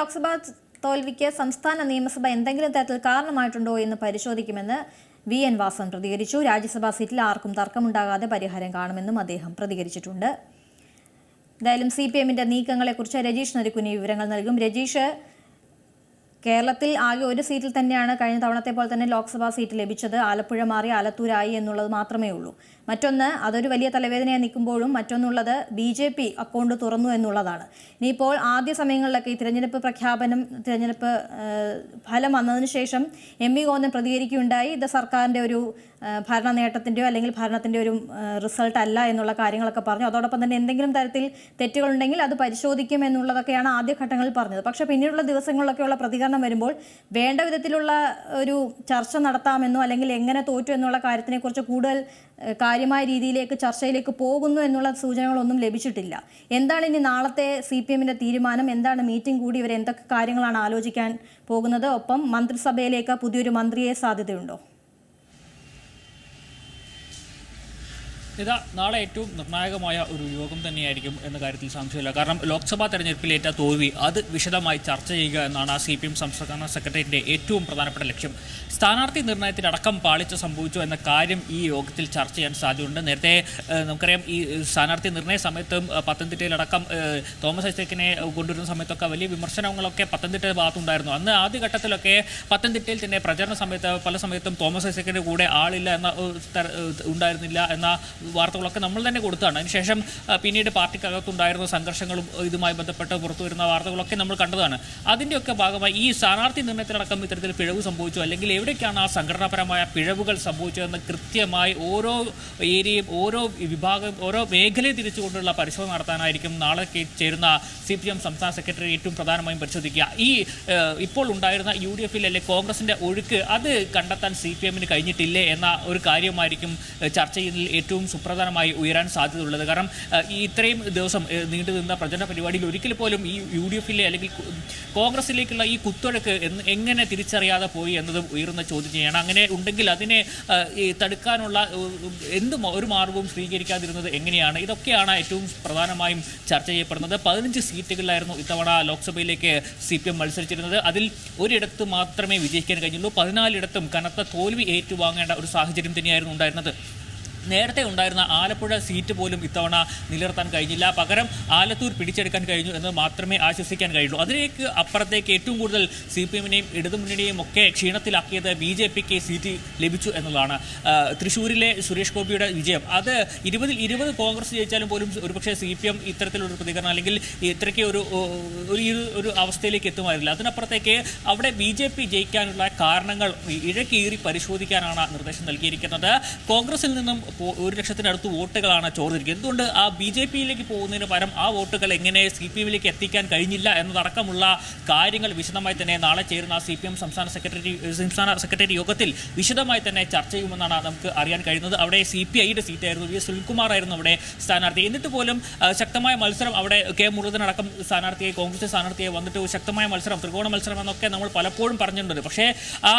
ലോക്സഭാ തോൽവിക്ക് സംസ്ഥാന നിയമസഭ എന്തെങ്കിലും തരത്തിൽ കാരണമായിട്ടുണ്ടോ എന്ന് പരിശോധിക്കുമെന്ന് വി എൻ വാസൻ പ്രതികരിച്ചു. രാജ്യസഭാ സീറ്റിൽ ആർക്കും തർക്കമുണ്ടാകാതെ പരിഹാരം കാണുമെന്നും അദ്ദേഹം പ്രതികരിച്ചിട്ടുണ്ട്. എന്തായാലും സി പി എമ്മിന്റെ നീക്കങ്ങളെക്കുറിച്ച് രജീഷ് നരിക്കുനി വിവരങ്ങൾ നൽകും. രജീഷ് കേരളത്തിൽ ആകെ ഒരു സീറ്റിൽ തന്നെയാണ് കഴിഞ്ഞ തവണത്തെ പോലെ തന്നെ ലോക്സഭാ സീറ്റ് ലഭിച്ചത്. ആലപ്പുഴ മാറി ആലത്തൂരായി എന്നുള്ളത് മാത്രമേ ഉള്ളൂ. മറ്റൊന്ന് അതൊരു വലിയ തലവേദനയായി നിൽക്കുമ്പോഴും മറ്റൊന്നുള്ളത് ബി ജെ പി അക്കൗണ്ട് തുറന്നു എന്നുള്ളതാണ്. ഇനിയിപ്പോൾ ആദ്യ സമയങ്ങളിലൊക്കെ ഈ തിരഞ്ഞെടുപ്പ് പ്രഖ്യാപനം തിരഞ്ഞെടുപ്പ് ഫലം വന്നതിന് ശേഷം എം വി ഗോവിന്ദൻ പ്രതികരിക്കുകയുണ്ടായി. ഇത് സർക്കാരിന്റെ ഒരു ഭരണ നേട്ടത്തിന്റെയോ അല്ലെങ്കിൽ ഭരണത്തിന്റെ ഒരു റിസൾട്ട് അല്ല എന്നുള്ള കാര്യങ്ങളൊക്കെ പറഞ്ഞു. അതോടൊപ്പം തന്നെ എന്തെങ്കിലും തരത്തിൽ തെറ്റുകളുണ്ടെങ്കിൽ അത് പരിശോധിക്കും എന്നുള്ളതൊക്കെയാണ് ആദ്യഘട്ടങ്ങളിൽ പറഞ്ഞത്. പക്ഷേ പിന്നീടുള്ള ദിവസങ്ങളിലൊക്കെയുള്ള പ്രതികരണം വരുമ്പോൾ വേണ്ട വിധത്തിലുള്ള ഒരു ചർച്ച നടത്താമെന്നോ അല്ലെങ്കിൽ എങ്ങനെ തോറ്റു എന്നുള്ള കാര്യത്തിനെക്കുറിച്ച് കൂടുതൽ കാര്യമായ രീതിയിലേക്ക് ചർച്ചയിലേക്ക് പോകുന്നു എന്നുള്ള സൂചനകളൊന്നും ലഭിച്ചിട്ടില്ല. എന്താണ് ഇനി നാളത്തെ സി പി എമ്മിന്റെ തീരുമാനം? എന്താണ് മീറ്റിംഗ് കൂടി? ഇവർ എന്തൊക്കെ കാര്യങ്ങളാണ് ആലോചിക്കാൻ പോകുന്നത്? ഒപ്പം മന്ത്രിസഭയിലേക്ക് പുതിയൊരു മന്ത്രിയെ സാധ്യതയുണ്ടോ? ഇതാ നാളെ ഏറ്റവും നിർണായകമായ ഒരു യോഗം തന്നെയായിരിക്കും എന്ന കാര്യത്തിൽ സംശയമില്ല. കാരണം ലോക്സഭാ തെരഞ്ഞെടുപ്പിലേറ്റ തോൽവി അത് വിശദമായി ചർച്ച ചെയ്യുക എന്നാണ് സി പി എം സംസ്ഥാന സെക്രട്ടറിയുടെ ഏറ്റവും പ്രധാനപ്പെട്ട ലക്ഷ്യം. സ്ഥാനാർത്ഥി നിർണയത്തിലടക്കം പാളിച്ച സംഭവിച്ചു എന്ന കാര്യം ഈ യോഗത്തിൽ ചർച്ച ചെയ്യാൻ സാധ്യതയുണ്ട്. നേരത്തെ നമുക്കറിയാം ഈ സ്ഥാനാർത്ഥി നിർണയ സമയത്തും പത്തനംതിട്ടയിലടക്കം തോമസ് ഐസക്കിനെ കൊണ്ടുവരുന്ന സമയത്തൊക്കെ വലിയ വിമർശനങ്ങളൊക്കെ പത്തനംതിട്ട ഭാഗത്തുണ്ടായിരുന്നു. അന്ന് ആദ്യഘട്ടത്തിലൊക്കെ പത്തനംതിട്ടയിൽ തന്നെ പ്രചരണ സമയത്ത് പല സമയത്തും തോമസ് ഐസക്കിന്റെ കൂടെ ആളില്ല എന്ന ഉണ്ടായിരുന്നില്ല എന്ന വാർത്തകളൊക്കെ നമ്മൾ തന്നെ കൊടുത്താണ്. അതിനുശേഷം പിന്നീട് പാർട്ടിക്കകത്തുണ്ടായിരുന്ന സംഘർഷങ്ങളും ഇതുമായി ബന്ധപ്പെട്ട് പുറത്തു വരുന്ന വാർത്തകളൊക്കെ നമ്മൾ കണ്ടതാണ്. അതിന്റെയൊക്കെ ഭാഗമായി ഈ സ്ഥാനാർത്ഥി നിർണയത്തിലടക്കം ഇത്തരത്തിൽ പിഴവ് സംഭവിച്ചു. അല്ലെങ്കിൽ എവിടേക്കാണ് ആ സംഘടനാപരമായ പിഴവുകൾ സംഭവിച്ചതെന്ന് കൃത്യമായി ഓരോ ഏരിയയും ഓരോ വിഭാഗം ഓരോ മേഖലയെ തിരിച്ചുകൊണ്ടുള്ള പരിശോധന നടത്താനായിരിക്കും നാളെ ചേരുന്ന സി പി എം സംസ്ഥാന സെക്രട്ടറി ഏറ്റവും പ്രധാനമായും പരിശോധിക്കുക. ഈ ഇപ്പോൾ ഉണ്ടായിരുന്ന യു ഡി എഫിൽ അല്ലെ കോൺഗ്രസിന്റെ ഒഴുക്ക് അത് കണ്ടെത്താൻ സി പി എമ്മിന് കഴിഞ്ഞിട്ടില്ലേ എന്ന ഒരു കാര്യമായിരിക്കും ചർച്ച ചർച്ചയിൽ ഏറ്റവും സുപ്രധാനമായി ഉയരാൻ സാധ്യതയുള്ളത്. കാരണം ഈ ഇത്രയും ദിവസം നീണ്ടു നിന്ന പ്രചരണ പരിപാടിയിൽ ഒരിക്കൽ പോലും ഈ യു ഡി എഫിലെ അല്ലെങ്കിൽ കോൺഗ്രസിലേക്കുള്ള ഈ കുത്തൊഴുക്ക് എങ്ങനെ തിരിച്ചറിയാതെ പോയി എന്നതും ഉയർന്ന ചോദ്യം ചെയ്യണം. അങ്ങനെ ഉണ്ടെങ്കിൽ അതിനെ തടുക്കാനുള്ള എന്ത് ഒരു മാർഗവും സ്വീകരിക്കാതിരുന്നത് എങ്ങനെയാണ്? ഇതൊക്കെയാണ് ഏറ്റവും പ്രധാനമായും ചർച്ച ചെയ്യപ്പെടുന്നത്. പതിനഞ്ച് സീറ്റുകളിലായിരുന്നു ഇത്തവണ ലോക്സഭയിലേക്ക് സി പി എം മത്സരിച്ചിരുന്നത്. അതിൽ ഒരിടത്ത് മാത്രമേ വിജയിക്കാൻ കഴിഞ്ഞുള്ളൂ. പതിനാലിടത്തും കനത്ത തോൽവി ഏറ്റുവാങ്ങേണ്ട ഒരു സാഹചര്യം തന്നെയായിരുന്നു ഉണ്ടായിരുന്നത്. നേരത്തെ ഉണ്ടായിരുന്ന ആലപ്പുഴ സീറ്റ് പോലും ഇത്തവണ നിലനിർത്താൻ കഴിഞ്ഞില്ല. പകരം ആലത്തൂർ പിടിച്ചെടുക്കാൻ കഴിഞ്ഞു എന്ന് മാത്രമേ ആശ്വസിക്കാൻ കഴിയുള്ളൂ. അതിലേക്ക് അപ്പുറത്തേക്ക് ഏറ്റവും കൂടുതൽ സി പി എമ്മിനെയും ഇടതുമുന്നണിയെയും ഒക്കെ ക്ഷീണത്തിലാക്കിയത് ബി ജെ പിക്ക് സീറ്റ് ലഭിച്ചു എന്നതാണ് ആ, തൃശ്ശൂരിലെ സുരേഷ് ഗോപിയുടെ വിജയം. അത് ഇരുപതിൽ ഇരുപത് കോൺഗ്രസ് ജയിച്ചാലും പോലും ഒരുപക്ഷെ സി പി എം ഇത്തരത്തിലൊരു പ്രതികരണം അല്ലെങ്കിൽ ഇത്രയ്ക്ക് ഒരു ഒരു അവസ്ഥയിലേക്ക് എത്തുമായിരുന്നില്ല. അതിനപ്പുറത്തേക്ക് അവിടെ ബി ജെ പി ജയിക്കാനുള്ള കാരണങ്ങൾ ഇഴക്കീറി പരിശോധിക്കാനാണ് നിർദ്ദേശം നൽകിയിരിക്കുന്നത്. കോൺഗ്രസിൽ നിന്നും ഒരു ലക്ഷത്തിനടുത്ത് വോട്ടുകളാണ് ചോർന്നിരിക്കുന്നത്. എന്തുകൊണ്ട് ആ ബി ജെ പിയിലേക്ക് പോകുന്നതിന് പകരം ആ വോട്ടുകൾ എങ്ങനെ സി പി എമ്മിലേക്ക് എത്തിക്കാൻ കഴിഞ്ഞില്ല എന്നതടക്കമുള്ള കാര്യങ്ങൾ വിശദമായി തന്നെ നാളെ ചേരുന്ന സി പി എം സംസ്ഥാന സെക്രട്ടറി സംസ്ഥാന സെക്രട്ടറി യോഗത്തിൽ വിശദമായി തന്നെ ചർച്ച ചെയ്യുമെന്നാണ് നമുക്ക് അറിയാൻ കഴിയുന്നത്. അവിടെ സി പി ഐയുടെ സീറ്റായിരുന്നു. വി സുനിൽകുമാർ ആയിരുന്നു അവിടെ സ്ഥാനാർത്ഥി. എന്നിട്ട് പോലും ശക്തമായ മത്സരം അവിടെ കെ മുരളീധരനടക്കം അടക്കം സ്ഥാനാർത്ഥിയെ കോൺഗ്രസ് സ്ഥാനാർത്ഥിയെ വന്നിട്ട് ശക്തമായ മത്സരം ത്രികോണ മത്സരം എന്നൊക്കെ നമ്മൾ പലപ്പോഴും പറഞ്ഞിട്ടുണ്ട്. പക്ഷേ ആ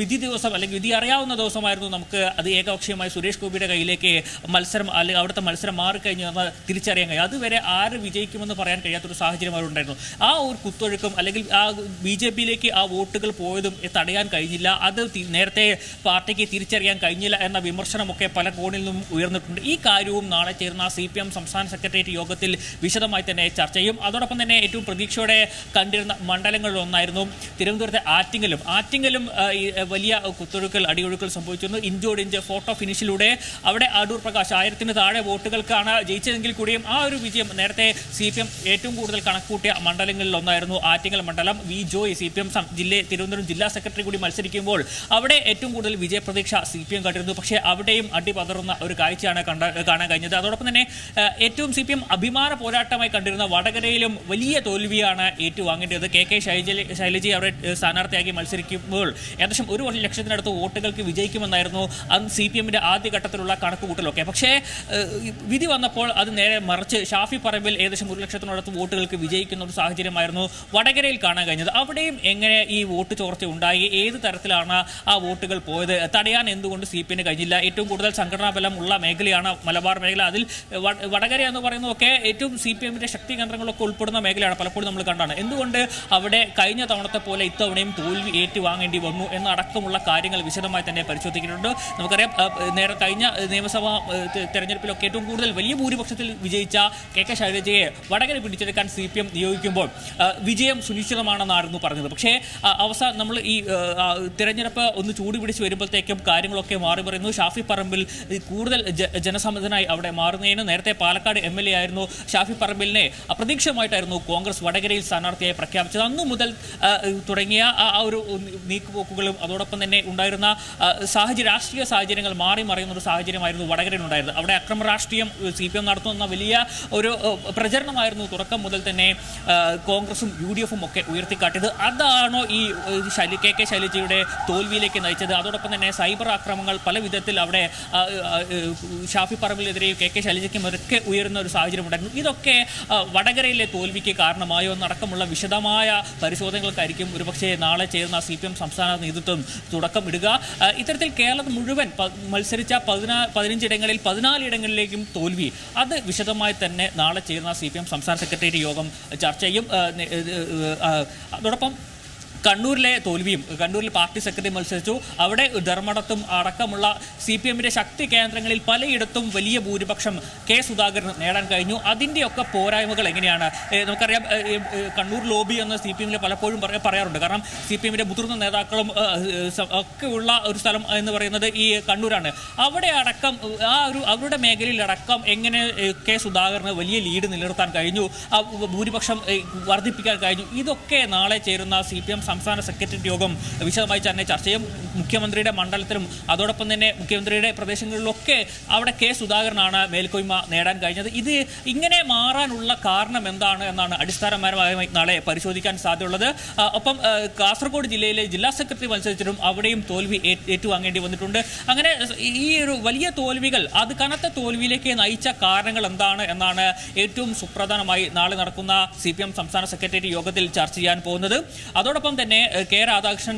വിധി ദിവസം അല്ലെങ്കിൽ വിധി അറിയാവുന്ന ദിവസമായിരുന്നു നമുക്ക് അത് ഏകപക്ഷീയമായി സുരേഷ് ഗോപിയുടെ കയ്യിലേക്ക് മത്സരം അല്ലെങ്കിൽ അവിടുത്തെ മത്സരം മാറിക്കഴിഞ്ഞു എന്ന് തിരിച്ചറിയാൻ കഴിയും. അതുവരെ ആര് വിജയിക്കുമെന്ന് പറയാൻ കഴിയാത്തൊരു സാഹചര്യം അവർ ഉണ്ടായിരുന്നു ആ ഒരു കുത്തൊഴുക്കും അല്ലെങ്കിൽ ആ ബി ജെ പിയിലേക്ക് ആ വോട്ടുകൾ പോയതും തടയാൻ കഴിഞ്ഞില്ല. അത് നേരത്തെ പാർട്ടിക്ക് തിരിച്ചറിയാൻ കഴിഞ്ഞില്ല എന്ന വിമർശനമൊക്കെ പല കോണിൽ നിന്നും ഉയർന്നിട്ടുണ്ട്. ഈ കാര്യവും നാളെ ചേർന്ന സി പി എം സംസ്ഥാന സെക്രട്ടേറിയറ്റ് യോഗത്തിൽ വിശദമായി തന്നെ ചർച്ച ചെയ്യും. അതോടൊപ്പം തന്നെ ഏറ്റവും പ്രതീക്ഷയോടെ കണ്ടിരുന്ന മണ്ഡലങ്ങളിൽ ഒന്നായിരുന്നു തിരുവനന്തപുരത്തെ ആറ്റിങ്ങലും. ആറ്റിങ്ങലും വലിയ കുത്തൊഴുക്കൽ അടിയൊഴുക്കൽ സംഭവിച്ചിരുന്നു. ഇഞ്ചോടിഞ്ച് ഫോട്ടോ ഫിനിഷിലൂടെ അവിടെ അടൂർ പ്രകാശ് ആയിരത്തിന് താഴെ വോട്ടുകൾക്കാണ് ജയിച്ചതെങ്കിൽ കൂടിയും ആ ഒരു വിജയം നേരത്തെ സി പി എം ഏറ്റവും കൂടുതൽ കണക്കൂട്ടിയ മണ്ഡലങ്ങളിൽ ഒന്നായിരുന്നു ആറ്റിങ്ങൽ മണ്ഡലം. V Joy C P M ജില്ല തിരുവനന്തപുരം ജില്ലാ സെക്രട്ടറി കൂടി മത്സരിക്കുമ്പോൾ അവിടെ ഏറ്റവും കൂടുതൽ വിജയപ്രതീക്ഷ സി പി എം കണ്ടിരുന്നു പക്ഷേ അവിടെയും അടിപതറുന്ന ഒരു കാഴ്ചയാണ് കണ്ട കാണാൻ കഴിഞ്ഞത്. അതോടൊപ്പം തന്നെ ഏറ്റവും സി പി എം അഭിമാന പോരാട്ടമായി കണ്ടിരുന്ന വടകരയിലും വലിയ തോൽവിയാണ് ഏറ്റുവാങ്ങേണ്ടത് കെ കെ ശൈലജ ശൈലജി അവരെ സ്ഥാനാർത്ഥിയാക്കി മത്സരിക്കുമ്പോൾ ഏകദേശം ഒരു ലക്ഷത്തിനടുത്ത് വോട്ടുകൾക്ക് വിജയിക്കുമെന്നായിരുന്നു അന്ന് സി പി എമ്മിന്റെ ആദ്യഘട്ടത്തിലുള്ള കണക്ക് കൂട്ടലൊക്കെ പക്ഷേ വിധി വന്നപ്പോൾ അത് നേരെ മറിച്ച് ഷാഫി പറമ്പിൽ ഏകദേശം ഒരു ലക്ഷത്തിനടുത്ത് വോട്ടുകൾക്ക് വിജയിക്കുന്ന ഒരു സാഹചര്യമായിരുന്നു വടകരയിൽ കാണാൻ കഴിഞ്ഞത്. അവിടെയും എങ്ങനെ ഈ വോട്ട് ചോർച്ച ഉണ്ടായി? ഏത് തരത്തിലാണ് ആ വോട്ടുകൾ പോയത്? തടയാൻ എന്തുകൊണ്ട് സി പി കഴിഞ്ഞില്ല? ഏറ്റവും കൂടുതൽ സംഘടനാ ബലം ഉള്ള മേഖലയാണ് മലബാർ മേഖല. അതിൽ വടകര എന്ന് പറയുന്നതൊക്കെ ഏറ്റവും സി പി എമ്മിന്റെ ശക്തി കേന്ദ്രങ്ങളൊക്കെ ഉൾപ്പെടുന്ന മേഖലയാണ് പലപ്പോഴും നമ്മൾ കണ്ടാണ്. എന്തുകൊണ്ട് അവിടെ കഴിഞ്ഞ തവണത്തെ പോലെ ഇത്തവണയും തോൽവി ഏറ്റുവാങ്ങേണ്ടി വന്നു എന്നടക്കമുള്ള കാര്യങ്ങൾ വിശദമായി തന്നെ പരിശോധിക്കുന്നുണ്ട്. നമുക്കറിയാം നേരെ കഴിഞ്ഞ നിയമസഭാ തെരഞ്ഞെടുപ്പിലൊക്കെ ഏറ്റവും കൂടുതൽ വലിയ ഭൂരിപക്ഷത്തിൽ വിജയിച്ച കെ കെ ശൈലജയെ വടകര പിടിച്ചെടുക്കാൻ സി പി എം നിയോഗിക്കുമ്പോൾ വിജയം സുനിശ്ചിതമാണെന്നായിരുന്നു പറഞ്ഞത്. പക്ഷേ അവസാനം നമ്മൾ ഈ തിരഞ്ഞെടുപ്പ് ഒന്ന് ചൂട് പിടിച്ച് വരുമ്പോഴത്തേക്കും കാര്യങ്ങളൊക്കെ മാറി പറയുന്നു. ഷാഫി പറമ്പിൽ കൂടുതൽ ജനസമ്മതനായി അവിടെ മാറുന്നതിന് നേരത്തെ പാലക്കാട് എം എൽ എ ആയിരുന്നു ഷാഫി പറമ്പിലിനെ അപ്രതീക്ഷിതമായിട്ടായിരുന്നു കോൺഗ്രസ് വടകരയിൽ സ്ഥാനാർത്ഥിയായി പ്രഖ്യാപിച്ചത്. അന്നു മുതൽ തുടങ്ങിയ ആ ഒരു നീക്കുപോക്കുകളും അതോടൊപ്പം തന്നെ ഉണ്ടായിരുന്ന സാഹചര്യ രാഷ്ട്രീയ സാഹചര്യങ്ങൾ മാറി മറിയുന്ന ഒരു സാഹചര്യമായിരുന്നു വടകരയിൽ ഉണ്ടായിരുന്നത്. അവിടെ അക്രമ രാഷ്ട്രീയം സി പി എം നടത്തുന്ന വലിയ ഒരു പ്രചരണമായിരുന്നു തുടക്കം മുതൽ തന്നെ കോൺഗ്രസും യു ഡി എഫും ഒക്കെ ഉയർത്തിക്കാട്ടിയത്. അതാണോ ഈ ശൈലി കെ കെ ശൈലജയുടെ തോൽവിയിലേക്ക് നയിച്ചത്? അതോടൊപ്പം തന്നെ സൈബർ ആക്രമങ്ങൾ പല വിധത്തിൽ അവിടെ ഷാഫി പറമ്പിലെതിരെയും കെ കെ ശൈലജയ്ക്കും ഒക്കെ ഉയരുന്ന ഒരു സാഹചര്യം ഉണ്ടായിരുന്നു. ഇതൊക്കെ വടകരയിലെ തോൽവിക്ക് കാരണമായോ? എന്നടക്കമുള്ള വിശദമായ പരിശോധനകൾക്കായിരിക്കും ഒരുപക്ഷെ നാളെ ചേരുന്ന സി പി എം സംസ്ഥാന നേതൃത്വം തുടക്കമിടുക ഇത്തരത്തിൽ കേരളം മുഴുവൻ മത്സരിച്ച പതിനാ പതിനഞ്ചിടങ്ങളിൽ പതിനാലിടങ്ങളിലേക്കും തോൽവി. അത് വിശദമായി തന്നെ നാളെ ചേരുന്ന സി സംസ്ഥാന സെക്രട്ടേറിയറ്റ് യോഗം ചർച്ച ചെയ്യും. അതോടൊപ്പം കണ്ണൂരിലെ തോൽവിയും കണ്ണൂരിൽ പാർട്ടി സെക്രട്ടറി മത്സരിച്ചു. അവിടെ ധർമ്മടത്തും അടക്കമുള്ള സി പി എമ്മിന്റെ ശക്തി കേന്ദ്രങ്ങളിൽ പലയിടത്തും വലിയ ഭൂരിപക്ഷം കെ സുധാകരൻ നേടാൻ കഴിഞ്ഞു. അതിന്റെയൊക്കെ പോരായ്മകൾ എങ്ങനെയാണ്? നമുക്കറിയാം കണ്ണൂർ ലോബി എന്ന് സി പി എമ്മിൽ പലപ്പോഴും പറ- പറയാറുണ്ട്. കാരണം സി പി എമ്മിന്റെ മുതിർന്ന നേതാക്കളും ഒക്കെ ഉള്ള ഒരു സ്ഥലം എന്ന് പറയുന്നത് ഈ കണ്ണൂരാണ്. അവിടെ അടക്കം ആ ഒരു അവരുടെ മേഖലയിൽ അടക്കം എങ്ങനെ കെ സുധാകരന് വലിയ ലീഡ് നിലനിർത്താൻ കഴിഞ്ഞു? ഭൂരിപക്ഷം വർദ്ധിപ്പിക്കാൻ കഴിഞ്ഞു? ഇതൊക്കെ നാളെ ചേരുന്ന സി പി എം സംസ്ഥാന സെക്രട്ടേറിയറ്റ് യോഗം വിശദമായി തന്നെ ചർച്ച ചെയ്യും. മുഖ്യമന്ത്രിയുടെ മണ്ഡലത്തിലും അതോടൊപ്പം തന്നെ മുഖ്യമന്ത്രിയുടെ പ്രദേശങ്ങളിലൊക്കെ അവിടെ കെ സുധാകരനാണ് മേൽക്കോയ്മ നേടാൻ കഴിഞ്ഞത്. ഇത് ഇങ്ങനെ മാറാനുള്ള കാരണം എന്താണ് എന്നാണ് അടിസ്ഥാനപരമായി നാളെ പരിശോധിക്കാൻ സാധ്യതയുള്ളത്. ഒപ്പം കാസർഗോഡ് ജില്ലയിലെ ജില്ലാ സെക്രട്ടറി മത്സരിച്ചിട്ടും അവിടെയും തോൽവി ഏറ്റുവാങ്ങേണ്ടി വന്നിട്ടുണ്ട്. അങ്ങനെ ഈ ഒരു വലിയ തോൽവികൾ അത് കനത്ത തോൽവിയിലേക്ക് നയിച്ച കാരണങ്ങൾ എന്താണ് എന്നാണ് ഏറ്റവും സുപ്രധാനമായി നാളെ നടക്കുന്ന സി സംസ്ഥാന സെക്രട്ടേറിയറ്റ് യോഗത്തിൽ ചർച്ച ചെയ്യാൻ പോകുന്നത്. അതോടൊപ്പം തന്നെ കെ രാധാകൃഷ്ണൻ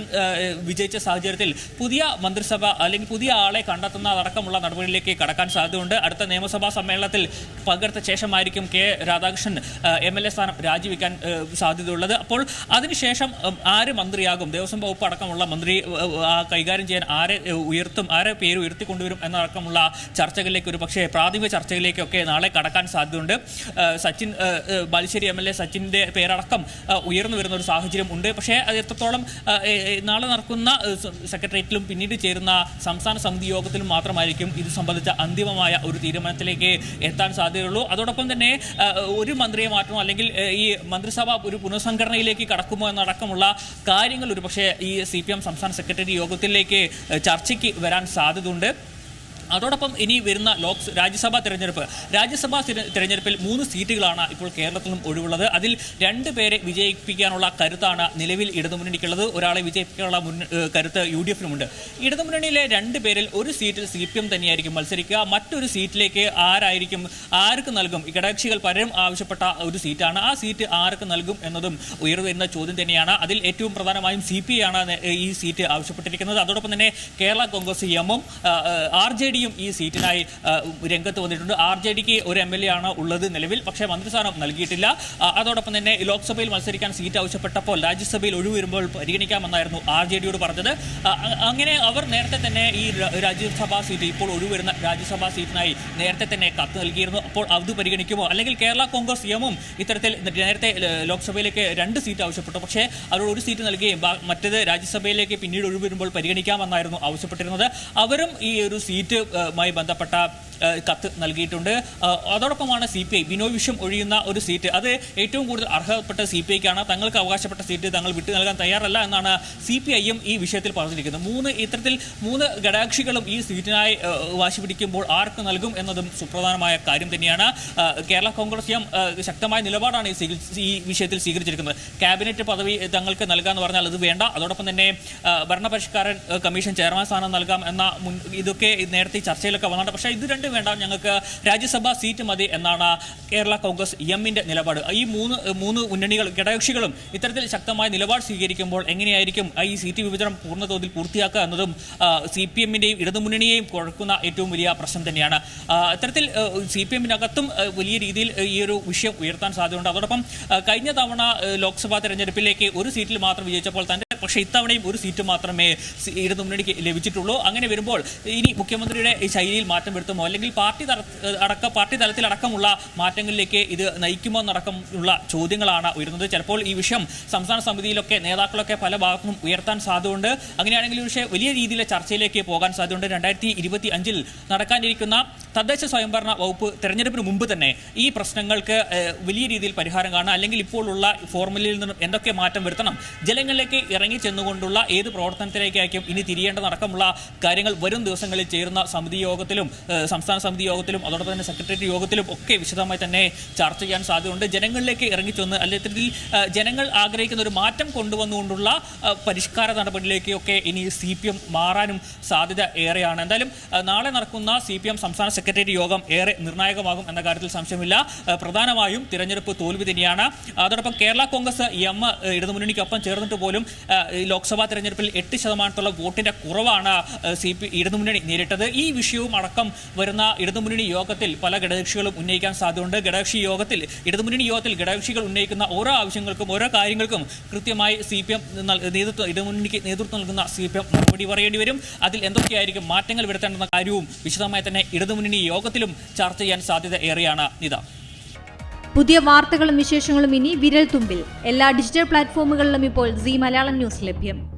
വിജയിച്ച സാഹചര്യത്തിൽ പുതിയ മന്ത്രിസഭ അല്ലെങ്കിൽ പുതിയ ആളെ കണ്ടെത്തുന്ന അടക്കമുള്ള നടപടിയിലേക്ക് കടക്കാൻ സാധ്യതയുണ്ട്. അടുത്ത നിയമസഭാ സമ്മേളനത്തിൽ പങ്കെടുത്ത ശേഷമായിരിക്കും K Radhakrishnan M L A സ്ഥാനം രാജിവെക്കാൻ സാധ്യതയുള്ളത്. അപ്പോൾ അതിനുശേഷം ആര് മന്ത്രിയാകും? ദേവസ്വം വകുപ്പ് അടക്കമുള്ള മന്ത്രി കൈകാര്യം ചെയ്യാൻ ആരെ ഉയർത്തും? ആരെ പേര് ഉയർത്തിക്കൊണ്ടുവരും? എന്നടക്കമുള്ള ചർച്ചകളിലേക്ക് ഒരു പക്ഷേ പ്രാഥമിക ചർച്ചകളിലേക്കൊക്കെ നാളെ കടക്കാൻ സാധ്യതയുണ്ട്. Sachin Balussery M L A സച്ചിന്റെ പേരടക്കം ഉയർന്നു വരുന്ന ഒരു സാഹചര്യം ഉണ്ട്. പക്ഷേ എത്രത്തോളം നാളെ നടക്കുന്ന സെക്രട്ടേറിയറ്റിലും പിന്നീട് ചേരുന്ന സംസ്ഥാന സമിതി യോഗത്തിലും മാത്രമായിരിക്കും ഇത് സംബന്ധിച്ച അന്തിമമായ ഒരു തീരുമാനത്തിലേക്ക് എത്താൻ സാധ്യതയുള്ളൂ. അതോടൊപ്പം തന്നെ ഒരു മന്ത്രിയെ മാറ്റണോ അല്ലെങ്കിൽ ഈ മന്ത്രിസഭ ഒരു പുനഃസംഘടനയിലേക്ക് കടക്കുമോ എന്നടക്കമുള്ള കാര്യങ്ങൾ ഒരുപക്ഷെ ഈ സി സംസ്ഥാന സെക്രട്ടേറിയറ്റ് യോഗത്തിലേക്ക് ചർച്ചയ്ക്ക് വരാൻ സാധ്യതയുണ്ട്. അതോടൊപ്പം ഇനി വരുന്ന ലോക് രാജ്യസഭാ തിരഞ്ഞെടുപ്പ്. രാജ്യസഭാ തെരഞ്ഞെടുപ്പിൽ മൂന്ന് സീറ്റുകളാണ് ഇപ്പോൾ കേരളത്തിലും ഒഴിവുള്ളത്. അതിൽ രണ്ട് പേരെ വിജയിപ്പിക്കാനുള്ള കരുത്താണ് നിലവിൽ ഇടതുമുന്നണിക്കുള്ളത്. ഒരാളെ വിജയിപ്പിക്കാനുള്ള ഏഹ് കരുത്ത് യു ഡി എഫിനുമുണ്ട് ഇടതുമുന്നണിയിലെ രണ്ട് പേരിൽ ഒരു സീറ്റിൽ സി പി എം തന്നെയായിരിക്കും മത്സരിക്കുക. മറ്റൊരു സീറ്റിലേക്ക് ആരായിരിക്കും ആർക്ക് നൽകും? ഘടകക്ഷികൾ പലരും ആവശ്യപ്പെട്ട ഒരു സീറ്റാണ്. ആ സീറ്റ് ആർക്ക് നൽകും എന്നതും ഉയർന്നുവരുന്ന ചോദ്യം തന്നെയാണ്. അതിൽ ഏറ്റവും പ്രധാനമായും സി പി ഐ ആണ് ഈ സീറ്റ് ആവശ്യപ്പെട്ടിരിക്കുന്നത്. അതോടൊപ്പം തന്നെ കേരള കോൺഗ്രസ് എമ്മും ആർ ജെ ഡിയും ഈ സീറ്റിനായി രംഗത്ത് വന്നിട്ടുണ്ട്. ആർ ജെ ഡിക്ക് ഒരു എം എൽ എ ആണ് ഉള്ളത് നിലവിൽ പക്ഷേ മന്ത്രിസ്ഥാനം നൽകിയിട്ടില്ല. അതോടൊപ്പം തന്നെ ലോക്സഭയിൽ മത്സരിക്കാൻ സീറ്റ് ആവശ്യപ്പെട്ടപ്പോൾ രാജ്യസഭയിൽ ഒഴിവ് വരുമ്പോൾ പരിഗണിക്കാമെന്നായിരുന്നു ആർ ജെ ഡിയോട് പറഞ്ഞത് അങ്ങനെ അവർ നേരത്തെ തന്നെ ഈ രാജ്യസഭാ സീറ്റ് ഇപ്പോൾ ഒഴിവ് വരുന്ന രാജ്യസഭാ സീറ്റിനായി നേരത്തെ തന്നെ കത്ത് നൽകിയിരുന്നു. അപ്പോൾ അത് പരിഗണിക്കുമോ? അല്ലെങ്കിൽ കേരള കോൺഗ്രസ് എമ്മും ഇത്തരത്തിൽ നേരത്തെ ലോക്സഭയിലേക്ക് രണ്ട് സീറ്റ് ആവശ്യപ്പെട്ടു. പക്ഷേ അവരോട് ഒരു സീറ്റ് നൽകുകയും മറ്റേത് രാജ്യസഭയിലേക്ക് പിന്നീട് ഒഴിവ് വരുമ്പോൾ പരിഗണിക്കാമെന്നായിരുന്നു ആവശ്യപ്പെട്ടിരുന്നത്. അവരും ഈ ഒരു സീറ്റ് മായി ബന്ധപ്പെട്ട കത്ത് നൽകിയിട്ടുണ്ട്. അതോടൊപ്പമാണ് C P I Binoy Viswam ഒഴിയുന്ന ഒരു സീറ്റ്. അത് ഏറ്റവും കൂടുതൽ അർഹതപ്പെട്ട സി പി ഐക്കാണ്. തങ്ങൾക്ക് അവകാശപ്പെട്ട സീറ്റ് തങ്ങൾ വിട്ടു നൽകാൻ തയ്യാറല്ല എന്നാണ് സി പി ഐയും ഈ വിഷയത്തിൽ പറഞ്ഞിരിക്കുന്നത്. മൂന്ന് ഇത്തരത്തിൽ മൂന്ന് ഘടകകക്ഷികളും ഈ സീറ്റിനായി വാശി പിടിക്കുമ്പോൾ ആർക്ക് നൽകും എന്നതും സുപ്രധാനമായ കാര്യം തന്നെയാണ്. കേരള കോൺഗ്രസ് എം ശക്തമായ നിലപാടാണ് ഈ വിഷയത്തിൽ സ്വീകരിച്ചിരിക്കുന്നത്. ക്യാബിനറ്റ് പദവി തങ്ങൾക്ക് നൽകാമെന്ന് പറഞ്ഞാൽ അത് വേണ്ട. അതോടൊപ്പം തന്നെ ഭരണപരിഷ്കാരൻ കമ്മീഷൻ ചെയർമാൻ സ്ഥാനം നൽകാം എന്ന ഇതൊക്കെ നേരത്തെ ചർച്ചയിലൊക്കെ വന്നിട്ടുണ്ട്. പക്ഷേ ഇത് രണ്ടും വേണ്ട ഞങ്ങൾക്ക് രാജ്യസഭാ സീറ്റ് മതി എന്നാണ് കേരള കോൺഗ്രസ് എമ്മിന്റെ നിലപാട്. ഈ മൂന്ന് മൂന്ന് മുന്നണികൾ ഘടകക്ഷികളും ഇത്തരത്തിൽ ശക്തമായ നിലപാട് സ്വീകരിക്കുമ്പോൾ എങ്ങനെയായിരിക്കും ഈ സീറ്റ് വിഭജനം പൂർണതോതിൽ പൂർത്തിയാക്കുക എന്നതും സി പി എമ്മിന്റെയും ഇടതുമുന്നണിയെയും കുഴക്കുന്ന ഏറ്റവും വലിയ പ്രശ്നം തന്നെയാണ്. അത്തരത്തിൽ സി പി എമ്മിനകത്തും വലിയ രീതിയിൽ ഈ ഒരു വിഷയം ഉയർത്താൻ സാധ്യതയുണ്ട്. അതോടൊപ്പം കഴിഞ്ഞ തവണ ലോക്സഭാ തെരഞ്ഞെടുപ്പിലേക്ക് ഒരു സീറ്റിൽ മാത്രം വിജയിച്ചപ്പോൾ തന്റെ പക്ഷേ ഇത്തവണയും ഒരു സീറ്റ് മാത്രമേ ഇടതു മുന്നണിക്ക് ലഭിച്ചിട്ടുള്ളൂ. അങ്ങനെ വരുമ്പോൾ ഇനി മുഖ്യമന്ത്രിയുടെ ഈ ശൈലിയിൽ മാറ്റം വരുത്തുമോ? അല്ലെങ്കിൽ പാർട്ടി അടക്ക പാർട്ടി തലത്തിലടക്കമുള്ള മാറ്റങ്ങളിലേക്ക് ഇത് നയിക്കുമോ എന്നടക്കമുള്ള ചോദ്യങ്ങളാണ് ഉയരുന്നത്. ചിലപ്പോൾ ഈ വിഷയം സംസ്ഥാന സമിതിയിലൊക്കെ നേതാക്കളൊക്കെ പല ഭാഗത്തും ഉയർത്താൻ സാധ്യതയുണ്ട്. അങ്ങനെയാണെങ്കിൽ ഈ വലിയ രീതിയിലെ ചർച്ചയിലേക്ക് പോകാൻ സാധ്യതയുണ്ട്. രണ്ടായിരത്തി ഇരുപത്തി അഞ്ചിൽ നടക്കാനിരിക്കുന്ന തദ്ദേശ സ്വയംഭരണ വകുപ്പ് തെരഞ്ഞെടുപ്പിന് മുമ്പ് തന്നെ ഈ പ്രശ്നങ്ങൾക്ക് വലിയ രീതിയിൽ പരിഹാരം കാണാം അല്ലെങ്കിൽ ഇപ്പോഴുള്ള ഫോർമുലയിൽ നിന്നും എന്തൊക്കെ മാറ്റം വരുത്തണം ജലങ്ങളിലേക്ക് ഇറങ്ങി ചെന്നുകൊണ്ടുള്ള ഏത് പ്രവർത്തനത്തിലേക്കായിരിക്കും ഇനി തിരിയേണ്ടതടക്കമുള്ള കാര്യങ്ങൾ വരും ദിവസങ്ങളിൽ ചേരുന്ന സമിതി യോഗത്തിലും സംസ്ഥാന സമിതി യോഗത്തിലും അതോടൊപ്പം തന്നെ സെക്രട്ടേറിയറ്റ് യോഗത്തിലും ഒക്കെ വിശദമായി തന്നെ ചർച്ച ചെയ്യാൻ സാധ്യതയുണ്ട്. ജനങ്ങളിലേക്ക് ഇറങ്ങിച്ചെന്ന് അല്ലെങ്കിൽ ജനങ്ങൾ ആഗ്രഹിക്കുന്ന ഒരു മാറ്റം കൊണ്ടുവന്നുകൊണ്ടുള്ള പരിഷ്കാര നടപടിയിലേക്കൊക്കെ ഇനി സി പി എം മാറാനും സാധ്യത ഏറെയാണ്. എന്തായാലും നാളെ നടക്കുന്ന സി പി എം സംസ്ഥാന സെക്രട്ടേറിയറ്റ് യോഗം ഏറെ നിർണായകമാകും എന്ന കാര്യത്തിൽ സംശയമില്ല. പ്രധാനമായും തിരഞ്ഞെടുപ്പ് തോൽവി തന്നെയാണ്. അതോടൊപ്പം കേരള കോൺഗ്രസ് എം ഇടതുമുന്നണിക്കൊപ്പം ചേർന്നിട്ട് പോലും ലോക്സഭാ തെരഞ്ഞെടുപ്പിൽ എട്ട് ശതമാനത്തോളം വോട്ടിന്റെ കുറവാണ് സി പി ഇടതുമുന്നണി നേരിട്ടത്. ഈ വിഷയവും അടക്കം വരുന്ന ഇടതുമുന്നണി യോഗത്തിൽ പല ഘടകകക്ഷികളും ഉന്നയിക്കാൻ സാധ്യതയുണ്ട്. ഘടകകക്ഷി യോഗത്തിൽ ഇടതുമുന്നണി യോഗത്തിൽ ഘടകകക്ഷികൾ ഉന്നയിക്കുന്ന ഓരോ ആവശ്യങ്ങൾക്കും ഓരോ കാര്യങ്ങൾക്കും കൃത്യമായി സി പി എം നേതൃത്വം ഇടതുമുന്നണിക്ക് നേതൃത്വം നൽകുന്ന സി പി എം മറുപടി പറയേണ്ടി വരും. അതിൽ എന്തൊക്കെയായിരിക്കും മാറ്റങ്ങൾ വരുത്തേണ്ടെന്ന കാര്യവും വിശദമായി തന്നെ ഇടതുമുന്നണി യോഗത്തിലും ചർച്ച ചെയ്യാൻ സാധ്യത ഏറെയാണ്. നിത പുതിയ വാർത്തകളും വിശേഷങ്ങളും ഇനി വിരൽ തുമ്പിൽ എല്ലാ ഡിജിറ്റൽ പ്ലാറ്റ്ഫോമുകളിലും ഇപ്പോൾ സി മലയാളം ന്യൂസ് ലഭ്യം.